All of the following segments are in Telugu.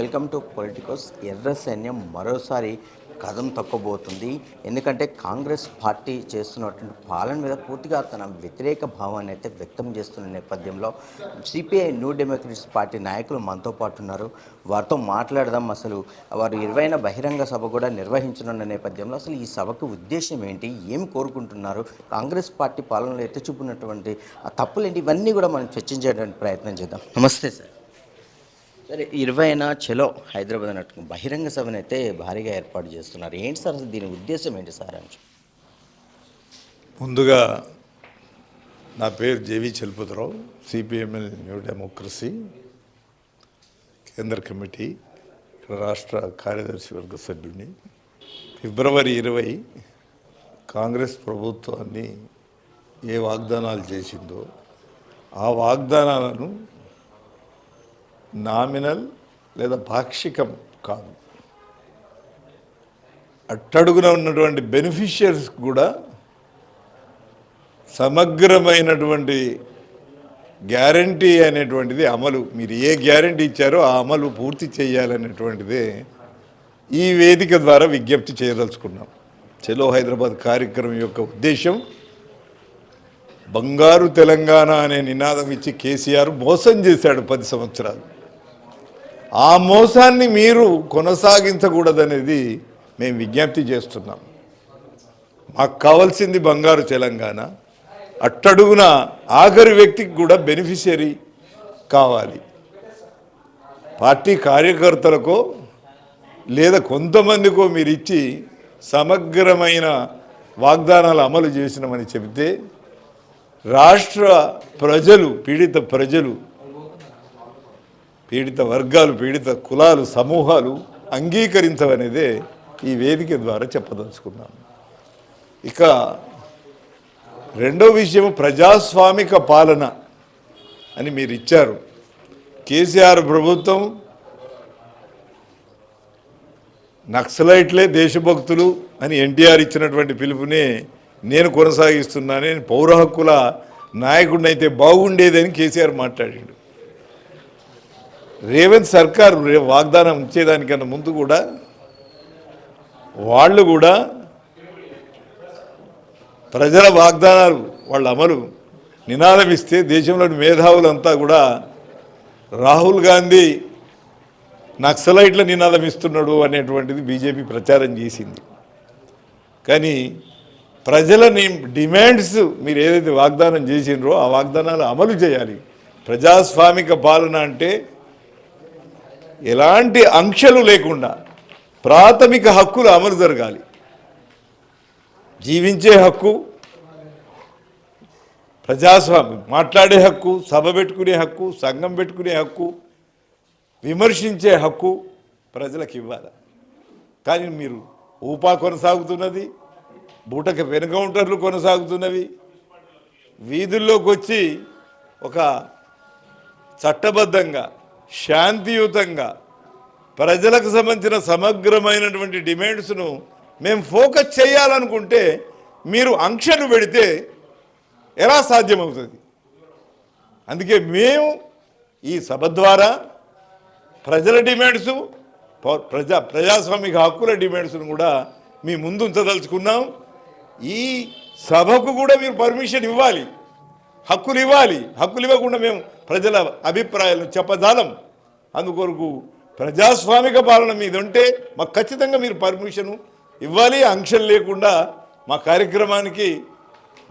Welcome to Politicos. ఎర్ర సైన్యం మరోసారి కథం తక్కబోతుంది. ఎందుకంటే కాంగ్రెస్ పార్టీ చేస్తున్నటువంటి పాలన మీద పూర్తిగా తన వ్యతిరేక భావాన్ని అయితే వ్యక్తం చేస్తున్న నేపథ్యంలో సిపిఐ న్యూ డెమోక్రట్స్ పార్టీ నాయకులు మనతో పాటు ఉన్నారు. వారితో మాట్లాడదాం అసలు. వారు ఇరవైన బహిరంగ సభ కూడా నిర్వహించనున్న నేపథ్యంలో అసలు ఈ సభకు ఉద్దేశం ఏంటి? ఏం కోరుకుంటున్నారు? కాంగ్రెస్ పార్టీ పాలనలో ఎత్తి చూపినటువంటి ఆ తప్పులేంటి? ఇవన్నీ కూడా మనం చర్చించేటువంటి ప్రయత్నం చేద్దాం. నమస్తే సార్. సరే ఇరవైనా చలో హైదరాబాద్ అన్నట్టు బహిరంగ సభను అయితే భారీగా ఏర్పాటు చేస్తున్నారు. ఏంటి సార్ దీని ఉద్దేశం ఏంటి సార్ అని? ముందుగా నా పేరు J V Chalapathi Rao CPML New Democracy కేంద్ర కమిటీ ఇక్కడ రాష్ట్ర కార్యదర్శి వర్గ సభ్యుడిని. ఫిబ్రవరి ఇరవై కాంగ్రెస్ ప్రభుత్వాన్ని ఏ వాగ్దానాలు చేసిందో ఆ వాగ్దానాలను నామినల్ లేదా పాక్షికం కాదు. అట్టడుగున ఉన్నటువంటి బెనిఫిషియర్స్ కూడా సమగ్రమైనటువంటి గ్యారంటీ అనేటువంటిది అమలు మీరు ఏ గ్యారంటీ ఇచ్చారో ఆ అమలు పూర్తి చేయాలనేటువంటిదే ఈ వేదిక ద్వారా విజ్ఞప్తి చేయదలుచుకున్నాం. చెలో హైదరాబాద్ కార్యక్రమం యొక్క ఉద్దేశం బంగారు తెలంగాణ అనే నినాదం ఇచ్చి కేసీఆర్ మోసం చేశాడు పది సంవత్సరాలు. ఆ మోసాన్ని మీరు కొనసాగించకూడదనేది మేము విజ్ఞప్తి చేస్తున్నాం. మాకు కావాల్సింది బంగారు తెలంగాణ. అట్టడుగున ఆఖరి వ్యక్తికి కూడా బెనిఫిషరీ కావాలి. పార్టీ కార్యకర్తలకో లేదా కొంతమందికో మీరు ఇచ్చి సమగ్రమైన వాగ్దానాలు అమలు చేసినామని చెబితే రాష్ట్ర ప్రజలు పీడిత ప్రజలు పీడిత వర్గాలు పీడిత కులాలు సమూహాలు అంగీకరించవనేదే ఈ వేదిక ద్వారా చెప్పదలుచుకున్నాను ఇక రెండో విషయం ప్రజాస్వామిక పాలన అని మీరు ఇచ్చారు కేసీఆర్ ప్రభుత్వం నక్సలైట్లే దేశభక్తులు అని ఎన్టీఆర్ ఇచ్చినటువంటి పిలుపునే నేను కొనసాగిస్తున్నానని పౌర హక్కుల నాయకుడిని అయితే బాగుండేదని కేసీఆర్ మాట్లాడాడు. రేవంత్ సర్కార్ వాగ్దానం ఇచ్చేదానికన్నా ముందు కూడా వాళ్ళు కూడా ప్రజల వాగ్దానాలు వాళ్ళ అమలు నినాదం ఇస్తే దేశంలోని మేధావులంతా కూడా రాహుల్ గాంధీ నక్సలైట్ల నినాదం ఇస్తున్నాడు అనేటువంటిది బీజేపీ ప్రచారం చేసింది. కానీ ప్రజల డిమాండ్స్ మీరు ఏదైతే వాగ్దానం చేసిండ్రో ఆ వాగ్దానాలు అమలు చేయాలి. ప్రజాస్వామిక పాలన అంటే ఎలాంటి ఆంక్షలు లేకుండా ప్రాథమిక హక్కులు అమలు జరగాలి. జీవించే హక్కు ప్రజాస్వామ్యం మాట్లాడే హక్కు సభ పెట్టుకునే హక్కు సంఘం పెట్టుకునే హక్కు విమర్శించే హక్కు ప్రజలకు ఇవ్వాలి. కానీ మీరు ఊపా కొనసాగుతున్నది బూటక వెనుకౌంటర్లు కొనసాగుతున్నవి వీధుల్లోకి వచ్చి ఒక చట్టబద్ధంగా శాంతియుతంగా ప్రజలకు సంబంధించిన సమగ్రమైనటువంటి డిమాండ్స్ను మేము ఫోకస్ చేయాలనుకుంటే మీరు అంక్షను పెడితే ఎలా సాధ్యమవుతుంది? అందుకే మేము ఈ సభ ద్వారా ప్రజల డిమాండ్స్ ప్రజా ప్రజాస్వామిక హక్కుల డిమాండ్స్ను కూడా మీ ముందు ఉంచదలుచుకున్నాం. ఈ సభకు కూడా మీరు పర్మిషన్ ఇవ్వాలి. హక్కులు ఇవ్వాలి. హక్కులు ఇవ్వకుండా మేము ప్రజల అభిప్రాయాలను చెప్పజాలం. అందుకొరకు ప్రజాస్వామిక పాలన మీద ఉంటే మాకు ఖచ్చితంగా మీరు పర్మిషను ఇవ్వాలి. ఆంక్షలు లేకుండా మా కార్యక్రమానికి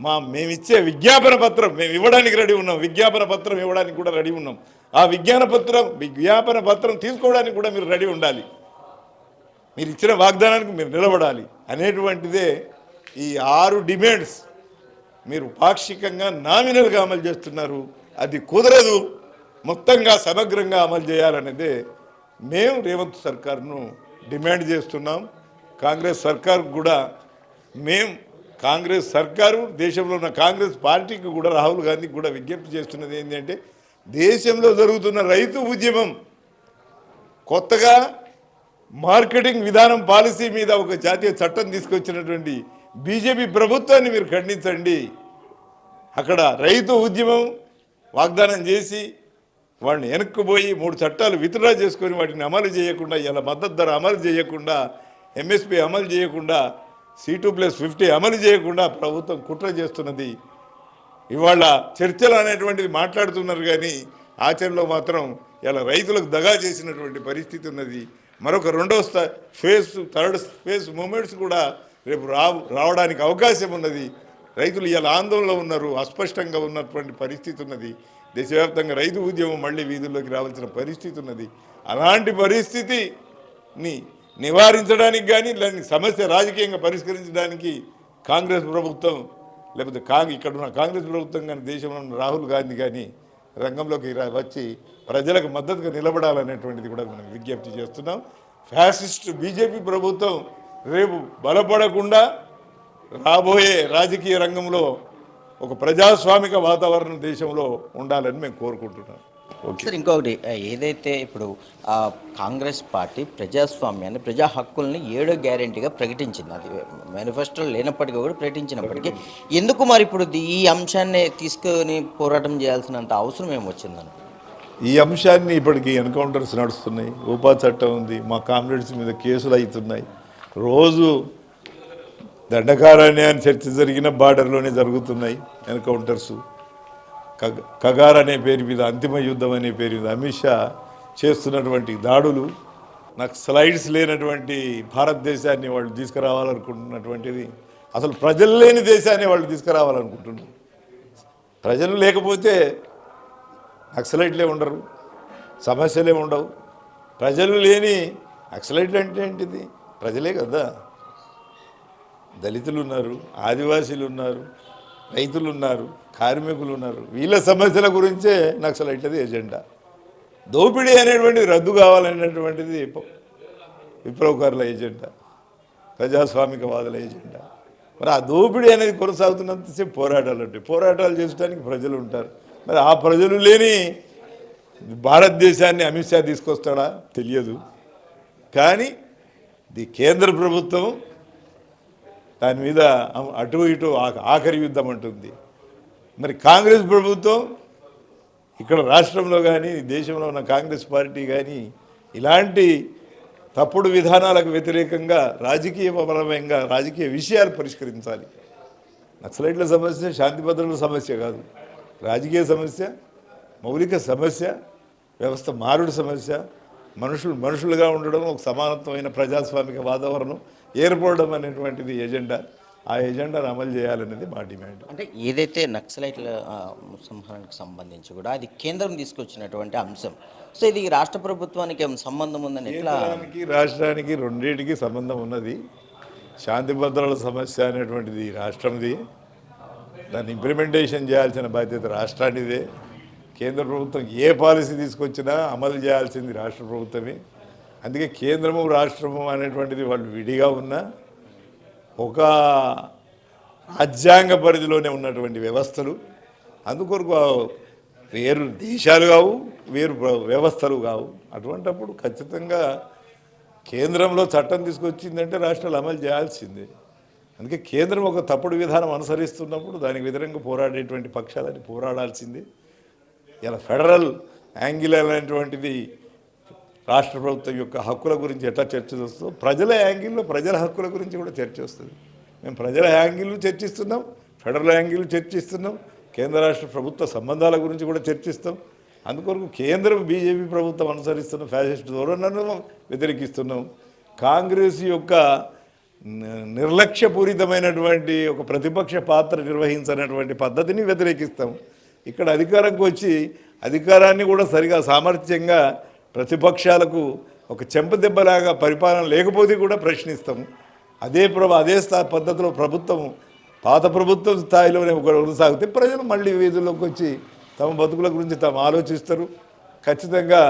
మా మేమిచ్చే విజ్ఞాపన పత్రం మేము ఇవ్వడానికి రెడీ ఉన్నాం. విజ్ఞాపన పత్రం ఇవ్వడానికి కూడా రెడీ ఉన్నాం. ఆ విజ్ఞాన పత్రం విజ్ఞాపన పత్రం తీసుకోవడానికి కూడా మీరు రెడీ ఉండాలి. మీరు ఇచ్చిన వాగ్దానానికి మీరు నిలబడాలి. అనేటువంటిదే ఈ ఆరు డిమాండ్స్. మీరు పాక్షికంగా నామినల్గా అమలు చేస్తున్నారు. అది కుదరదు. మొత్తంగా సమగ్రంగా అమలు చేయాలనేదే మేము రేవంత్ సర్కార్ను డిమాండ్ చేస్తున్నాం. కాంగ్రెస్ సర్కార్ కూడా మేము కాంగ్రెస్ సర్కారు దేశంలో ఉన్న కాంగ్రెస్ పార్టీకి కూడా రాహుల్ గాంధీకి కూడా విజ్ఞప్తి చేస్తున్నది ఏంటంటే దేశంలో జరుగుతున్న రైతు ఉద్యమం కొత్తగా మార్కెటింగ్ విధానం పాలసీ మీద ఒక జాతీయ చట్టం తీసుకొచ్చినటువంటి బీజేపీ ప్రభుత్వాన్ని మీరు ఖండించండి. అక్కడ రైతు ఉద్యమం వాగ్దానం చేసి వాడిని వెనక్కుపోయి మూడు చట్టాలు విత్డ్రా చేసుకొని వాటిని అమలు చేయకుండా ఇలా మద్దతు ధర అమలు చేయకుండా ఎంఎస్పి అమలు చేయకుండా సి టూ ప్లస్ ఫిఫ్టీ అమలు చేయకుండా ప్రభుత్వం కుట్ర చేస్తున్నది. ఇవాళ చర్చలు అనేటువంటిది మాట్లాడుతున్నారు కానీ ఆచరణలో మాత్రం ఇలా రైతులకు దగా చేసినటువంటి పరిస్థితి ఉన్నది. మరొక రెండో ఫేస్ థర్డ్ ఫేస్ మూమెంట్స్ కూడా రేపు రావు రావడానికి అవకాశం ఉన్నది. రైతులు ఇలా ఆందోళనలో ఉన్నారు అస్పష్టంగా ఉన్నటువంటి పరిస్థితి ఉన్నది. దేశవ్యాప్తంగా రైతు ఉద్యమం మళ్ళీ వీధుల్లోకి రావాల్సిన పరిస్థితి ఉన్నది. అలాంటి పరిస్థితిని నివారించడానికి కానీ దాని సమస్య రాజకీయంగా పరిష్కరించడానికి కాంగ్రెస్ ప్రభుత్వం లేకపోతే కాంగ్ ఇక్కడ ఉన్న కాంగ్రెస్ ప్రభుత్వం కానీ దేశంలో ఉన్న రాహుల్ గాంధీ కానీ రంగంలోకి రా- వచ్చి ప్రజలకు మద్దతుగా నిలబడాలనేటువంటిది కూడా మనం విజ్ఞప్తి చేస్తున్నాం. ఫ్యాసిస్ట్ బీజేపీ ప్రభుత్వం రేపు బలపడకుండా రాబోయే రాజకీయ రంగంలో ఒక ప్రజాస్వామిక వాతావరణం దేశంలో ఉండాలని మేము కోరుకుంటున్నాం. సార్ ఇంకొకటి ఏదైతే ఇప్పుడు ఆ, కాంగ్రెస్ పార్టీ ప్రజాస్వామ్యాన్ని ప్రజా హక్కుల్ని ఏడో గ్యారెంటీగా ప్రకటించింది. అది మేనిఫెస్టోలో లేనప్పటికీ కూడా ప్రకటించినప్పటికీ ఎందుకు మరి ఇప్పుడు ఈ అంశాన్ని తీసుకొని పోరాటం చేయాల్సినంత అవసరం ఏమి వచ్చిందని ఈ అంశాన్ని ఇప్పటికీ ఎన్కౌంటర్స్ నడుస్తున్నాయి. ఉపా చట్టం ఉంది మా కామ్రేడ్స్ మీద కేసులు అవుతున్నాయి. రోజు దండకారణ్యాన్ని చర్చ జరిగిన బార్డర్లోనే జరుగుతున్నాయి ఎన్కౌంటర్స్. కగ కగార్ అనే పేరు మీద అంతిమ యుద్ధం అనే పేరు మీద అమిత్ షా చేస్తున్నటువంటి దాడులు నాకు స్లైడ్స్ లేనటువంటి భారతదేశాన్ని వాళ్ళు తీసుకురావాలనుకుంటున్నటువంటిది. అసలు ప్రజలు లేని దేశాన్ని వాళ్ళు తీసుకురావాలనుకుంటున్నారు. ప్రజలు లేకపోతే నక్సలైట్లే ఉండరు సమస్యలే ఉండవు. ప్రజలు లేని నక్సలైట్లు అంటే ఏంటిది? ప్రజలే కదా. దళితులు ఉన్నారు ఆదివాసీలు ఉన్నారు రైతులు ఉన్నారు కార్మికులు ఉన్నారు వీళ్ళ సమస్యల గురించే నక్సలైట్లది ఎజెండా. దోపిడీ అనేటువంటిది రద్దు కావాలనేటువంటిది విప్లవకారుల ఎజెండా. ప్రజాస్వామికవాదుల ఎజెండా. మరి ఆ దోపిడీ అనేది కొనసాగుతున్నంతసేపు పోరాటాలు ఉంటాయి. పోరాటాలు చేయడానికి ప్రజలు ఉంటారు. మరి ఆ ప్రజలు లేని భారతదేశాన్ని అమిత్ షా తీసుకొస్తాడా? తెలియదు. కానీ ది కేంద్ర ప్రభుత్వం దాని మీద అటు ఇటు ఆఖరి యుద్ధం అంటుంది. మరి కాంగ్రెస్ ప్రభుత్వం ఇక్కడ రాష్ట్రంలో కానీ దేశంలో ఉన్న కాంగ్రెస్ పార్టీ కానీ ఇలాంటి తప్పుడు విధానాలకు వ్యతిరేకంగా రాజకీయ రాజకీయ విషయాలు పరిష్కరించాలి. నక్సలైట్ల సమస్య శాంతి భద్రతల సమస్య కాదు. రాజకీయ సమస్య మౌలిక సమస్య వ్యవస్థ మారుడు సమస్య మనుషులు మనుషులుగా ఉండడం ఒక సమానత్వమైన ప్రజాస్వామిక వాతావరణం ఏర్పడడం అనేటువంటిది ఎజెండా. ఆ ఎజెండాను అమలు చేయాలనేది మా డిమాండ్. అంటే ఏదైతే నక్సలైట్ల ఆ, సంహారానికి సంబంధించి కూడా అది కేంద్రం తీసుకొచ్చినటువంటి అంశం. సో ఇది రాష్ట్ర ప్రభుత్వానికి ఏం సంబంధం ఉందని ఎట్లా రాష్ట్రానికి రెండింటికి సంబంధం ఉన్నది. శాంతి భద్రతల సమస్య అనేటువంటిది రాష్ట్రంది దాన్ని ఇంప్లిమెంటేషన్ చేయాల్సిన బాధ్యత రాష్ట్రానిదే. కేంద్ర ప్రభుత్వం ఏ పాలసీ తీసుకొచ్చినా అమలు చేయాల్సింది రాష్ట్ర ప్రభుత్వమే. అందుకే కేంద్రము రాష్ట్రము అనేటువంటిది వాళ్ళు విడిగా ఉన్నా ఒక రాజ్యాంగ పరిధిలోనే ఉన్నటువంటి వ్యవస్థలు అందుకొరకు వేరు దేశాలు కావు వేరు వ్యవస్థలు కావు. అటువంటప్పుడు ఖచ్చితంగా కేంద్రంలో చట్టం తీసుకొచ్చిందంటే రాష్ట్రాలు అమలు చేయాల్సిందే. అందుకే కేంద్రం ఒక తప్పుడు విధానం అనుసరిస్తున్నప్పుడు దానికి వ్యతిరేకంగా పోరాడేటువంటి పక్షాలని పోరాడాల్సిందే. ఇలా ఫెడరల్ యాంగిల్ అనేటువంటిది రాష్ట్ర ప్రభుత్వం యొక్క హక్కుల గురించి ఎట్లా చర్చ చేస్తుందో ప్రజల యాంగిల్లో ప్రజల హక్కుల గురించి కూడా చర్చ వస్తుంది. మేము ప్రజల యాంగిల్ చర్చిస్తున్నాం ఫెడరల్ యాంగిల్ చర్చిస్తున్నాం కేంద్ర రాష్ట్ర ప్రభుత్వ సంబంధాల గురించి కూడా చర్చిస్తాం. అందుకొరకు కేంద్రం బీజేపీ ప్రభుత్వం అనుసరిస్తున్న ఫ్యాసిస్ట్ ధోరణను వ్యతిరేకిస్తున్నాం. కాంగ్రెస్ యొక్క నిర్లక్ష్యపూరితమైనటువంటి ఒక ప్రతిపక్ష పాత్ర నిర్వహించినటువంటి పద్ధతిని వ్యతిరేకిస్తాం. ఇక్కడ అధికారంకి వచ్చి అధికారాన్ని కూడా సరిగా సామర్థ్యంగా ప్రతిపక్షాలకు ఒక చెంపదెబ్బలాగా పరిపాలన లేకపోతే కూడా ప్రశ్నిస్తాం అదే ప్రభు అదే స్థా పద్ధతిలో ప్రభుత్వం పాత ప్రభుత్వం స్థాయిలోనే ఒక కొనసాగితే ప్రజలు మళ్ళీ వీధుల్లోకి వచ్చి తమ బతుకుల గురించి తాము ఆలోచిస్తారు. ఖచ్చితంగా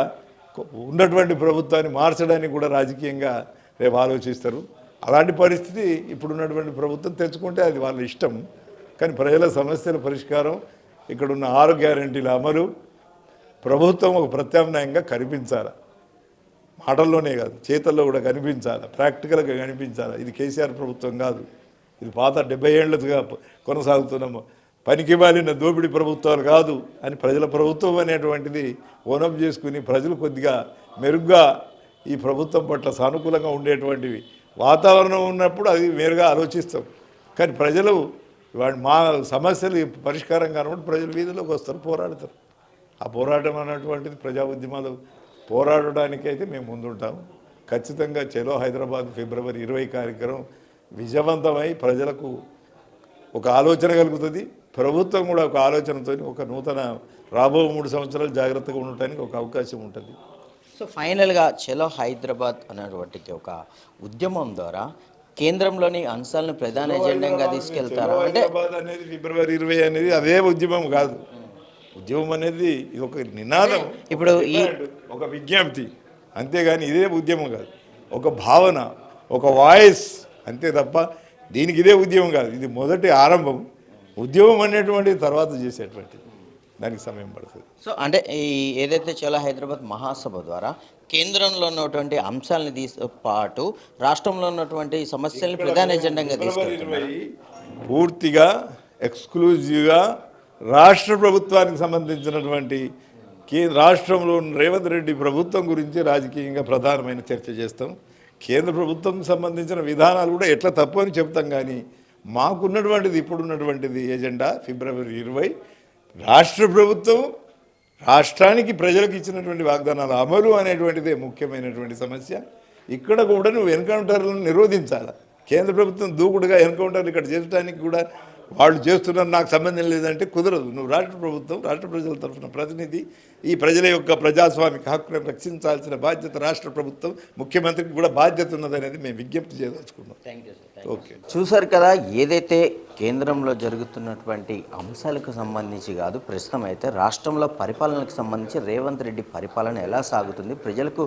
ఉన్నటువంటి ప్రభుత్వాన్ని మార్చడానికి కూడా రాజకీయంగా రేపు ఆలోచిస్తారు. అలాంటి పరిస్థితి ఇప్పుడున్నటువంటి ప్రభుత్వం తెచ్చుకుంటే అది వాళ్ళ ఇష్టం. కానీ ప్రజల సమస్యల పరిష్కారం ఇక్కడున్న ఆరు గ్యారంటీల అమలు ప్రభుత్వం ఒక ప్రత్యామ్నాయంగా కనిపించాలి? మాటల్లోనే కాదు చేతల్లో కూడా కనిపించాలి? ప్రాక్టికల్గా కనిపించాలి? ఇది కేసీఆర్ ప్రభుత్వం కాదు. ఇది పాత డెబ్బై ఏళ్ళుగా కొనసాగుతున్న పనికి మాలిన దోపిడీ ప్రభుత్వాలు కాదు అని ప్రజల ప్రభుత్వం అనేటువంటిది ఓనప్ చేసుకుని ప్రజలు కొద్దిగా మెరుగ్గా ఈ ప్రభుత్వం పట్ల సానుకూలంగా ఉండేటువంటివి. వాతావరణం ఉన్నప్పుడు అది వేరుగా ఆలోచిస్తాం. కానీ ప్రజలు వాడి మా సమస్యలు పరిష్కారం కానప్పుడు ప్రజలు వీధిలోకి వస్తారు పోరాడతారు. ఆ పోరాటం అన్నటువంటిది ప్రజా ఉద్యమాలు పోరాడడానికైతే మేము ముందుంటాం. ఖచ్చితంగా చలో హైదరాబాద్ ఫిబ్రవరి ఇరవై కార్యక్రమం విజయవంతమై ప్రజలకు ఒక ఆలోచన కలుగుతుంది. ప్రభుత్వం కూడా ఒక ఆలోచనతో ఒక నూతన రాబో మూడు సంవత్సరాలు జాగ్రత్తగా ఉండటానికి ఒక అవకాశం ఉంటుంది. సో ఫైనల్గా చలో హైదరాబాద్ అనేటువంటి ఒక ఉద్యమం ద్వారా కేంద్రంలోని అంశాలను ప్రధాన ఎజెండాగా తీసుకెళ్తారా? అంటే హైదరాబాద్ అనేది ఫిబ్రవరి ఇరవై అనేది అదే ఉద్యమం కాదు. ఉద్యమం అనేది ఇది ఒక నినాదం ఇప్పుడు ఈ ఒక విజ్ఞప్తి. అంతేగాని ఇదే ఉద్యమం కాదు. ఒక భావన ఒక వాయిస్ అంతే తప్ప దీనికి ఇదే ఉద్యమం కాదు. ఇది మొదటి ఆరంభం. ఉద్యమం అనేటువంటిది తర్వాత చేసేటువంటిది. దానికి సమయం పడుతుంది. సో అంటే ఈ ఏదైతే చలో హైదరాబాద్ మహాసభ ద్వారా కేంద్రంలో ఉన్నటువంటి అంశాలను తీసు పాటు రాష్ట్రంలో ఉన్నటువంటి సమస్యల్ని ప్రధాన ఎజెండాగా ఇరవై పూర్తిగా ఎక్స్క్లూజివ్గా రాష్ట్ర ప్రభుత్వానికి సంబంధించినటువంటి కేంద్ర రాష్ట్రంలో రేవంత్ రెడ్డి ప్రభుత్వం గురించి రాజకీయంగా ప్రధానమైన చర్చ చేస్తాం. కేంద్ర ప్రభుత్వం సంబంధించిన విధానాలు కూడా ఎట్లా తప్పు అని చెప్తాం కానీ మాకున్నటువంటిది ఇప్పుడున్నటువంటిది ఏజెండా ఫిబ్రవరి ఇరవై. రాష్ట్ర ప్రభుత్వం రాష్ట్రానికి ప్రజలకు ఇచ్చినటువంటి వాగ్దానాల అమలు అనేటువంటిదే ముఖ్యమైనటువంటి సమస్య. ఇక్కడ కూడా నువ్వు ఎన్కౌంటర్లను నిరోధించాలి? కేంద్ర ప్రభుత్వం దూకుడుగా ఎన్కౌంటర్లు ఇక్కడ చేయడానికి కూడా వాళ్ళు చేస్తున్నారు నాకు సంబంధం లేదంటే కుదరదు. నువ్వు రాష్ట్ర ప్రభుత్వం రాష్ట్ర ప్రజల తరఫున ప్రతినిధి ఈ ప్రజల యొక్క ప్రజాస్వామిక హక్కులను రక్షించాల్సిన బాధ్యత రాష్ట్ర ప్రభుత్వం ముఖ్యమంత్రికి కూడా బాధ్యత ఉన్నదనేది మేము విజ్ఞప్తి చేయదలుచుకున్నాం. థ్యాంక్ యూ సార్ ఓకే చూసారు కదా ఏదైతే కేంద్రంలో జరుగుతున్నటువంటి అంశాలకు సంబంధించి కాదు ప్రస్తుతం అయితే రాష్ట్రంలో పరిపాలనకు సంబంధించి రేవంత్ రెడ్డి పరిపాలన ఎలా సాగుతుంది ప్రజలకు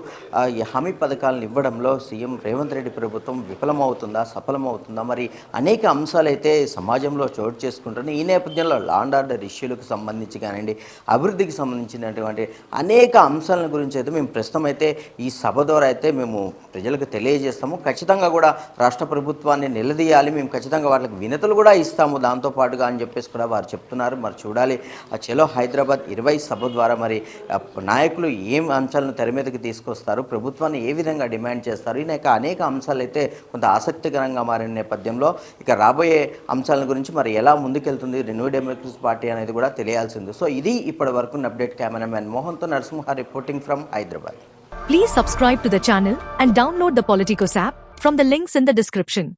ఈ హామీ పథకాలను ఇవ్వడంలో సీఎం రేవంత్ రెడ్డి ప్రభుత్వం విఫలమవుతుందా సఫలమవుతుందా మరి అనేక అంశాలైతే సమాజంలో చోటు చేసుకుంటున్నాయి. ఈ నేపథ్యంలో లాండ్ ఆర్డర్ ఇష్యూలకు సంబంధించి కానివ్వండి అభివృద్ధికి సంబంధించినటువంటి అనేక అంశాల గురించి అయితే మేము ప్రస్తుతం అయితే ఈ సభ ద్వారా అయితే మేము ప్రజలకు తెలియజేస్తాము. ఖచ్చితంగా కూడా రాష్ట్ర ప్రభుత్వాన్ని నిలదీయాలి. మేము ఖచ్చితంగా వాళ్ళకి వినతులు కూడా ఇస్తాము. దాంతో పాటుగా అని చెప్పేసి కూడా వారు చెప్తున్నారు. మరి చూడాలి. ఆ చలో హైదరాబాద్ ఇరవై సభ ద్వారా మరి నాయకులు ఏం అంశాలను తెర మీదకి తీసుకొస్తారు? ప్రభుత్వాన్ని ఏ విధంగా డిమాండ్ చేస్తారు? ఈ యొక్క అనేక అంశాలు అయితే కొంత ఆసక్తికరంగా మారిన నేపథ్యంలో ఇక రాబోయే అంశాల గురించి మరి ఎలా ముందుకెళ్తుంది? రెన్యూ డెమోక్రసీ పార్టీ అనేది కూడా తెలియాల్సింది. సో ఇది ఇప్పటి వరకు update cameraman మోహన్తో Narasimha reporting from Hyderabad. Please subscribe to the channel and download the Politicos app from the links in the description.